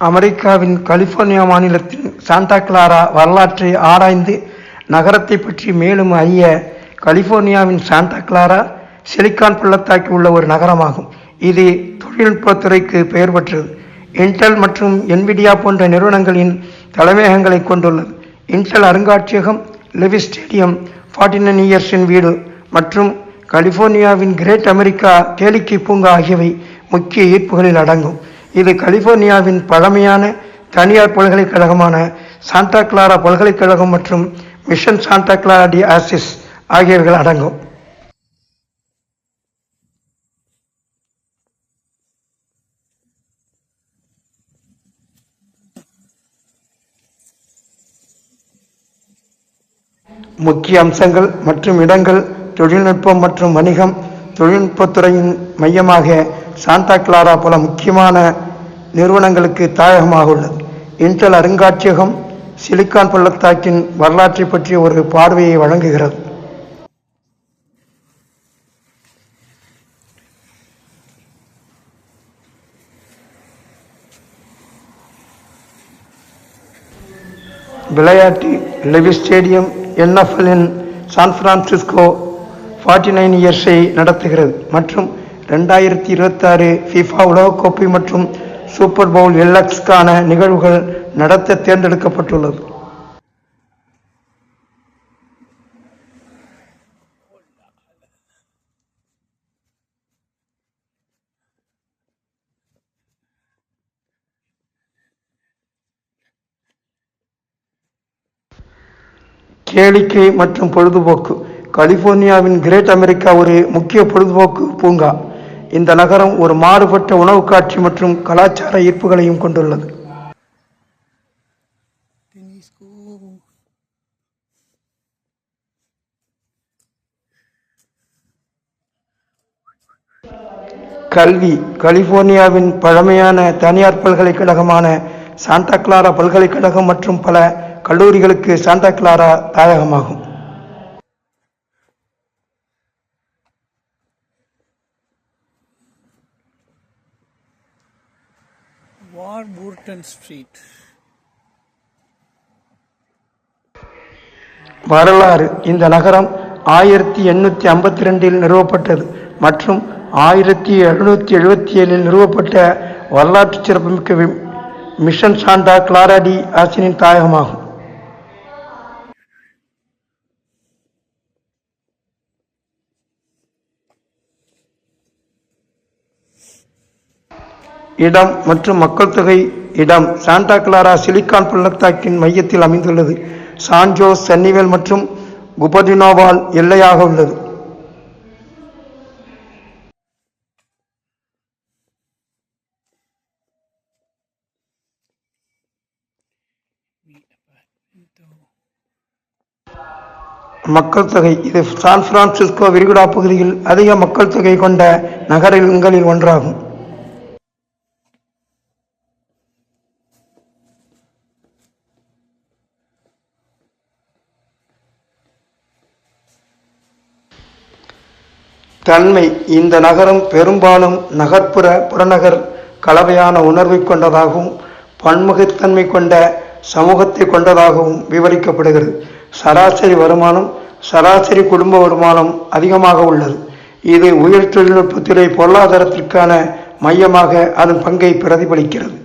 அமெரிக்காவின் கலிபோர்னியா மாநிலத்தின் Santa Clara வரலாற்றை ஆராய்ந்து நகரத்தை பற்றி மேலும் அறிய கலிபோர்னியாவின் சாண்டா கிளாரா சிலிக்கான் பள்ளத்தாக்கி உள்ள ஒரு நகரமாகும். இது தொழில்நுட்பத்துறைக்கு பெயர் பெற்றது. இன்டெல் மற்றும் என்விடியா போன்ற நிறுவனங்களின் தலைமையகங்களை கொண்டுள்ளது. இன்டெல் அருங்காட்சியகம் லெவி ஸ்டேடியம் ஃபார்ட்டி நைன் இயர்ஸின் வீடு மற்றும் கலிபோர்னியாவின் கிரேட் அமெரிக்கா கேளிக்கை பூங்கா ஆகியவை முக்கிய ஈர்ப்புகளில் அடங்கும். இது கலிபோர்னியாவின் பழமையான தனியார் பல்கலைக்கழகமான சாண்டா கிளாரா பல்கலைக்கழகம் மற்றும் mission Santa Clara de Asis ஆகியவைகள் அடங்கும். முக்கிய அம்சங்கள் மற்றும் இடங்கள் தொழில்நுட்பம் மற்றும் வணிகம் தொழில்நுட்பத்துறையின் மையமாக சாண்டா கிளாரா பல முக்கியமான நிறுவனங்களுக்கு தாயகமாக உள்ளது. இன்டெல் அருங்காட்சியகம் சிலிக்கான் பள்ளத்தாக்கின் வரலாற்றை பற்றிய ஒரு பார்வையை வழங்குகிறது. விளையாட்டு லெவி ஸ்டேடியம் என்எஃப்எல்லின் சான் பிரான்சிஸ்கோ ஃபார்ட்டி நைன் இயர்ஸை நடத்துகிறது. மற்றும் ரெண்டாயிரத்தி இருபத்தாறு ஃபிஃபா உலகக்கோப்பை மற்றும் சூப்பர் பவுல் எல்எக்ஸ்க்கான நிகழ்வுகள் நடத்த தேர்ந்தெடுக்கப்பட்டுள்ளது. கேளிக்கை மற்றும் பொழுதுபோக்கு. கலிபோர்னியாவின் கிரேட் அமெரிக்கா ஒரு முக்கிய பொழுதுபோக்கு பூங்கா. இந்த நகரம் ஒரு மாறுபட்ட உணவு காட்சி மற்றும் கலாச்சார ஈர்ப்புகளையும் கொண்டுள்ளது. கல்வி கலிபோர்னியாவின் பழமையான தனியார் பல்கலைக்கழகமான சாண்டா கிளாரா பல்கலைக்கழகம் மற்றும் பல கல்லூரிகளுக்கு சாண்டா கிளாரா தாயகமாகும். வார்பூர்டன் ஸ்ட்ரீட் வரலாறு இந்த நகரம் ஆயிரத்தி எண்ணூற்றி ஐம்பத்தி ரெண்டில் நிறுவப்பட்டது மற்றும் ஆயிரத்தி எழுநூற்றி எழுபத்தி ஏழில் நிறுவப்பட்ட வரலாற்று சிறப்புமிக்க மிஷன் சாண்டா கிளாராடி ஆசினின் தாயகமாகும். இடம் மற்றும் மக்கள் தொகை இடம் சாண்டா கிளாரா சிலிக்கான் பள்ளத்தாக்கின் மையத்தில் அமைந்துள்ளது. சான்ஜோ சன்னிவேல் மற்றும் குபதினோவால் எல்லையாக உள்ளது. மக்கள் தொகை இது சான் பிரான்சிஸ்கோ விரிகுடா பகுதியில் அதிக மக்கள் தொகை கொண்ட நகரங்களில் ஒன்றாகும். தன்மை இந்த நகரம் பெரும்பாலும் நகர்ப்புற புறநகர் கலவையான உணர்வை கொண்டதாகவும் பன்முகத்தன்மை கொண்ட சமூகத்தை கொண்டதாகவும் விவரிக்கப்படுகிறது. சராசரி வருமானம் சராசரி குடும்ப வருமானம் அதிகமாக உள்ளது. இது உயர் தொழில்நுட்பத்துறை பொருளாதாரத்திற்கான மையமாக அதன் பங்கை பிரதிபலிக்கிறது.